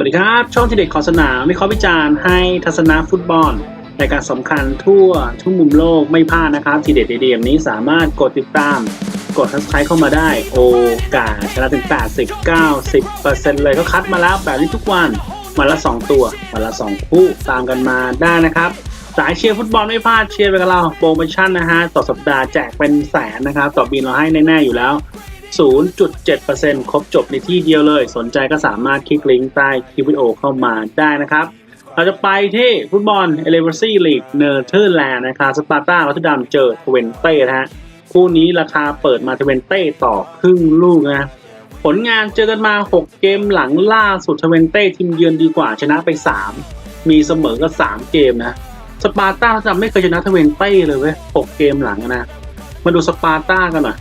สวัสดีครับ ช่องทีเด็ดขอสนามวิเคราะห์วิจารณ์ให้ทัศนะฟุตบอลรายการสำคัญทั่วทุกมุมโลกไม่พลาดนะครับ ทีเด็ดเดียมนี้สามารถกดติดตาม กด subscribe เข้ามาได้ โอกาสชนะถึง 80 90เลยก็คัดมาแล้วแบบนี้ทุกวันวันละ 2 ตัววันละ 2 คู่ตามกันมาได้นะครับ สายเชียร์ฟุตบอลไม่พลาดเชียร์ไปกับเราโปรโมชั่นนะฮะต่อสัปดาห์แจกเป็นแสนนะครับ ต่อบินเราให้แน่ๆอยู่แล้ว 0.7%ครบจบในที่เดียวเลย สนใจก็สามารถคลิกลิงก์ใต้คลิปวิดีโอเข้ามาได้นะครับ เราจะไปที่ฟุตบอลเอเลเวอร์ซี่ลีกเนเธอร์แลนด์นะครับสปาร์ตาลอตเทอร์ดัมเจอทเวนเต้นะฮะคู่นี้ราคาเปิดมาทเวนเต้ต่อครึ่งลูกนะผลงานเจอกันมา 6 เกมหลังล่าสุดทเวนเต้ทีมเยือนดีกว่าชนะไป 3 มีเสมอก็ 3 เกมนะ สปาร์ตาจะไม่เคยชนะทเวนเต้เลยเว้ย 6 เกมหลังนะ มาดูสปาร์ตากันหน่อย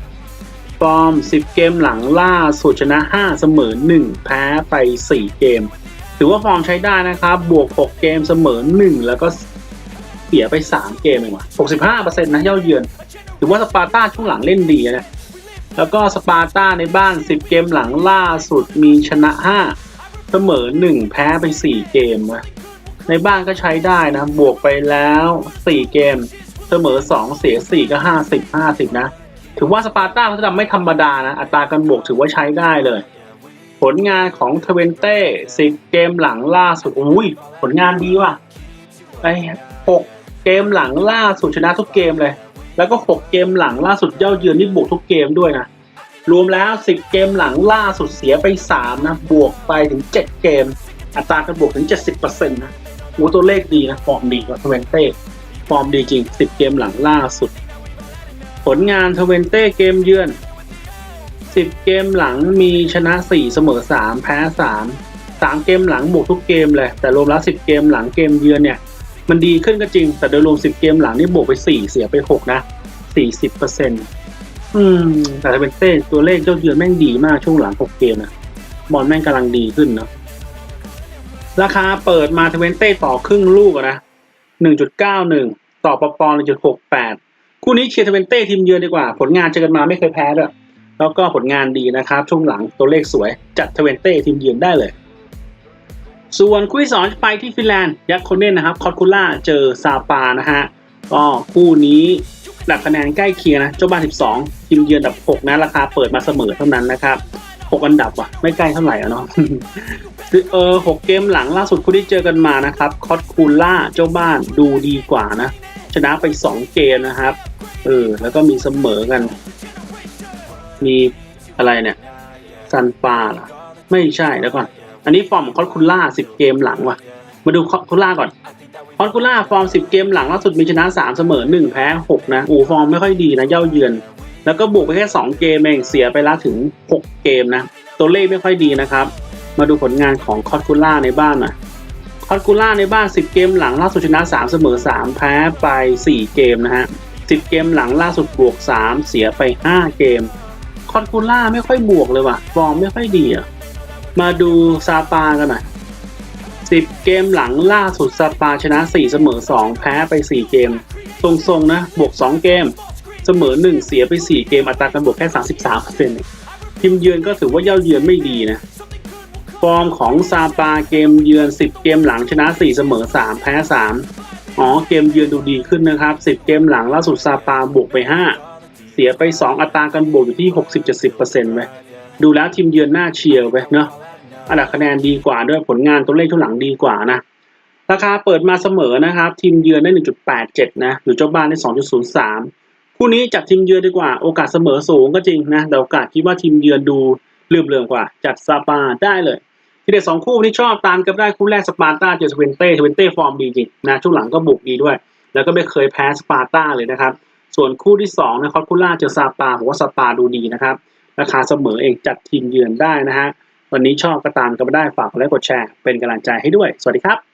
ฟอร์ม 10 เกมหลังล่าสุดชนะ 5 เสมอ 1 แพ้ไป 4 เกม ถือว่าฟอร์มใช้ได้นะครับ บวก 6 เกมเสมอ 1 แล้วก็เสียไป 3 เกมเองว่ะ65%นะเย่าเยือน ถือว่าสปาร์ตาช่วงหลังเล่นดีนะ แล้วก็สปาร์ตาในบ้าน 10 เกมหลังล่าสุดมีชนะ 5 เสมอ 1 แพ้ไป 4 เกมวะในบ้านก็ใช้ได้นะ บวกไปแล้ว 4 เกม เสมอ 2 เสีย 4 ก็ 50 50 นะ ถือว่าสปาร์ตาเขาจะไม่ธรรมดานะ อัตราการบวกถือว่าใช้ได้เลย ผลงานของเทเวนเต้10เกมหลังล่าสุดอุ้ยผลงานดีว่ะไอ้6เกมหลังล่าสุดชนะทุกเกมเลย แล้วก็6เกมหลังล่าสุดเย่าเยือนนี่บวกทุกเกมด้วยนะรวมแล้ว10เกมหลังล่าสุดเสียไป3นะบวกไปถึง7เกม อัตราการบวกถึง70%นะโอ้ตัวเลขดีนะฟอร์มดีกว่าทเวนเต้ฟอร์มดีจริง10เกมหลังล่าสุด ผลงานทเวนเต้เกมเยือน 10 เกมหลังมีชนะ 4 เสมอ 3 แพ้ 3 3 เกมหลังบวกทุกเกมเลย แต่รวมแล้ว 10 เกมหลังเกมเยือนเนี่ย มันดีขึ้นก็จริง แต่โดยรวม 10 เกมหลังนี่บวกไป 4 เสียไป 6 นะ 40%อืม แต่ทเวนเต้ตัวเลขเจ้าเยือนแม่งดีมากช่วงหลัง 6 เกมนะบอลแม่งกำลังดีขึ้นเนาะราคาเปิดมาทเวนเต้ต่อครึ่งลูกนะ 1.91 ต่อปป1.68 คู่นี้เชียร์ทเวนเต้ทีมเยือนดีกว่า ผลงานเจอกันมาไม่เคยแพ้ด้วยแล้วก็ผลงานดีนะครับ ช่วงหลังตัวเลขสวย จัดเทเวนเต้ทีมเยือนได้เลย ส่วนคู่ที่สองไปที่ฟินแลนด์ยักษ์โคเน่นนะครับคอตคูล่าเจอซาปานะฮะก็คู่นี้หลักคะแนนใกล้เคียงนะเจ้าบ้าน 12 ทีมเยือนดับ 6 นะ ราคาเปิดมาเสมอเท่านั้นนะครับ 6 อันดับว่ะ ไม่ใกล้เท่าไหร่อะเนาะเออหกเกมหลังล่าสุดคู่ที่เจอกันมานะครับ คอตคูล่าเจ้าบ้านดูดีกว่านะ ชนะไป 2 เกมนะครับ เออ แล้วก็มีเสมอกัน มีอะไรเนี่ยซันปาเหรอไม่ใช่แล้วก่อน อันนี้ฟอร์มของคอตคูล่า10เกมหลังว่ะ มาดูคอตคูล่าก่อนคอตคูล่าฟอร์ม10เกมหลังล่าสุดมีชนะ3เสมอ1แพ้6นะอูฟอร์มไม่ค่อยดีนะเย่าเยือน แล้วก็บวกไปแค่2เกมเองเสียไปล้วถึง6เกมนะ ตัวเลขไม่ค่อยดีนะครับ มาดูผลงานของคอตคูล่าในบ้านหน่อยคอตคูล่าในบ้าน 10 เกมหลังล่าสุดชนะ 3 เสมอ 3 แพ้ไป 4 เกมนะฮะ 10 เกมหลังล่าสุดบวก 3 เสียไป 5 เกม คอตคูล่าไม่ค่อยบวกเลยว่ะ ฟอร์มไม่ค่อยดีอะ มาดูซาปากันหน่อย 10 เกมหลังล่าสุดซาปาชนะ 4 เสมอ 2 แพ้ไป 4 เกม ทรงๆนะ บวก 2 เกม เสมอ 1 เสียไป 4 เกม อัตราการบวกแค่ 33%เองทีมเยือนก็ถือว่าเย่าเยือนไม่ดีนะ ฟอร์มของซาปาเกมเยือน 10 เกมหลังชนะ 4 เสมอ 3 แพ้ 3 อ๋อเกมเยือนดูดีขึ้นนะครับ 10 เกมหลังล่าสุดซาปาบวกไป 5 เสียไป 2 อัตราการบวกอยู่ที่ 60-70%ไว้ยดูแล้วทีมเยือนน่าเชียร์ไปเนาะอันดับคะแนนดีกว่าด้วยผลงานตัวเลขช่วงหลังดีกว่านะราคาเปิดมาเสมอนะครับ ทีมเยือนได้ 1.87 นะอยู่เจ้าบ้านได้ 2.03 คู่นี้จัดทีมเยือนดีกว่าโอกาสเสมอสูงก็จริงนะแต่โอกาสคิดว่าทีมเยือนดูเลื่อมเลื่อมกว่า จัดซาปาได้เลย ทีเด็ดสองคู่นี้ชอบตามกันได้คู่แรกสปาร์ตาเจอสเวนเต้สเวนเต้ฟอร์มดีจริงนะช่วงหลังก็บุกดีด้วย แล้วก็ไม่เคยแพ้สปาร์ตาเลยนะครับ ส่วนคู่ที่สองนะคอตคูล่าเจอซาปาผมว่าซาปาดูดีนะครับราคาเสมอเองจัดทีมเยือนได้นะฮะวันนี้ชอบก็ตามกันได้ฝากกดไลค์กดแชร์เป็นกำลังใจให้ด้วย สวัสดีครับ